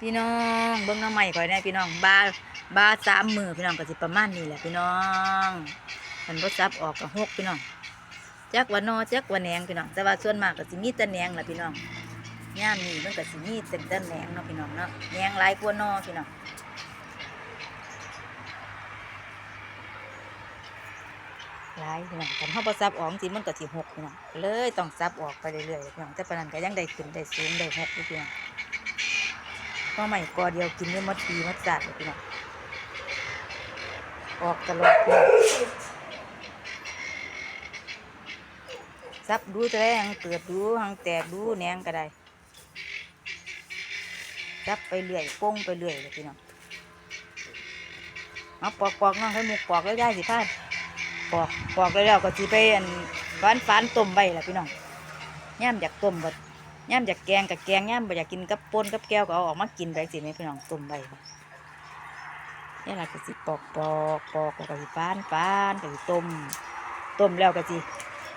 พี่น้องเบิ่งหน้องใหม่ก่อยแน่พี่น้องบาบาสามมือพี่น้องก็สิประมาณนี้แหละพี่น้องมันบ่ซับออกก็หกพี่น้องจักว่านอจักว่าแหนงพี่น้องแต่ว่าส่วนมากก็สิมีแต่แหนงแหละพี่น้องย่ามนี้มันก็สิมีแต่แต่แหนงเนาะพี่น้องเนาะแหนงหลายกว่านอพี่น้องหลายพี่น้องคันเฮาบ่ซับออกสิมันก็สิหกพี่น้องเลยต้องซับออกไปเรื่อยๆพี่น้องแต่ปานนั้นก็ยังได้ขึ้นได้สูงได้หกอยู่พี่ น้องก็ใหม่กอเดียวกินได้หมดปีหมดจัดเลยพี่น้องออกตลอดพี่น้องซับดูจะได้หังเกิดดูหังแตกดูแหนงก็ได้ซับไปเรื่อยโป้งไปเรื่อยเลยพี่น้องเอาปอกปอกน้องให้หมุกปอกแล้วได้สิพาดปอกปอกแล้วแล้วก็จีไปอันฟันฟันต้มใบละพี่น้องย่ามอยากต้มก็ ย่ำอยากแกงกับแกงย่ำบ่อยากกินกับปนกับแก้วก็เอาออกมากินไปสิแม่พี่น้องต้มไปนี่แหละก็สิปอกปอกปอกแล้วก็สิฟานฟานก็สิต้มต้มแล้วก็สิ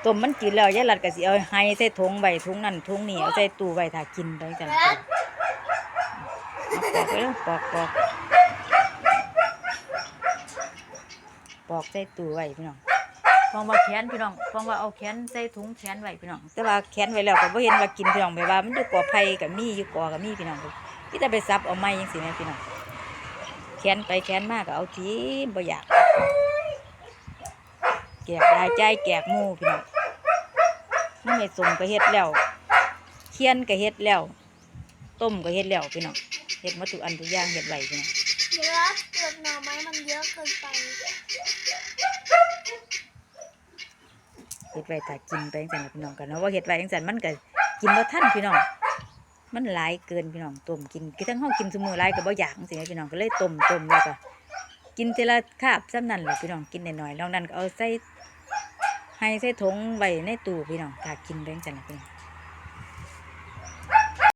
ต้มมันกินแล้วยายหลัดก็สิเอาให้ใส่ถุงใบถุงนั่นถุงนี่เอาใส่ตู้ไว้ถ้ากินไปจังปอกไปแล้วปอกปอกปอกใส่ตู้ไว้พี่น้อง ฟองว่าแขนพี่น้องฟองว่าเอาแขนใส่ถุงแขนไว้พี่น้องแต่ว่าแขนไว้แล้วก็บ่เห็นว่ากินพี่น้องไปว่า มันอยู่กอไผ่กับมีอยู่กอกับมีพี่น้องที่จะไปซับเอาไม้ยังสิแม่พี่น้องแขนไปแขนมากก็เอาทีบ่อยากแกกได้ใจแกกมูพี่น้องนี่ไม่สมก็เฮ็ดแล้วเคียนก็เฮ็ดแล้ว ต้มก็เฮ็ดแล้วพี่น้องเฮ็ดมาทุกอันทุกอย่างเฮ็ดไว้พี่น้องเยวว่าเปลือกหน่อไม้มันเยอะเกินไป เฮ็ดไว้ถ้ากินไปจังซั่นพี่น้องกันเนาะว่าเฮ็ดไว้จังซั่นมันก็กินบ่ทันพี่น้อง มันหลายเกินพี่น้องต้มกินคือทั้งเฮากินซุมื้อหลายก็บ่อยากจังซี่พี่น้องก็เลยต้มต้มแล้วก็กินทีละคาบซ้ำนั่นแหละพี่น้องกินหน่อยๆนอกนั้นก็เอาใส่ให้ใส่ถุงไว้ในตู้พี่น้องถ้ากินไปจังจันละพี่น้อง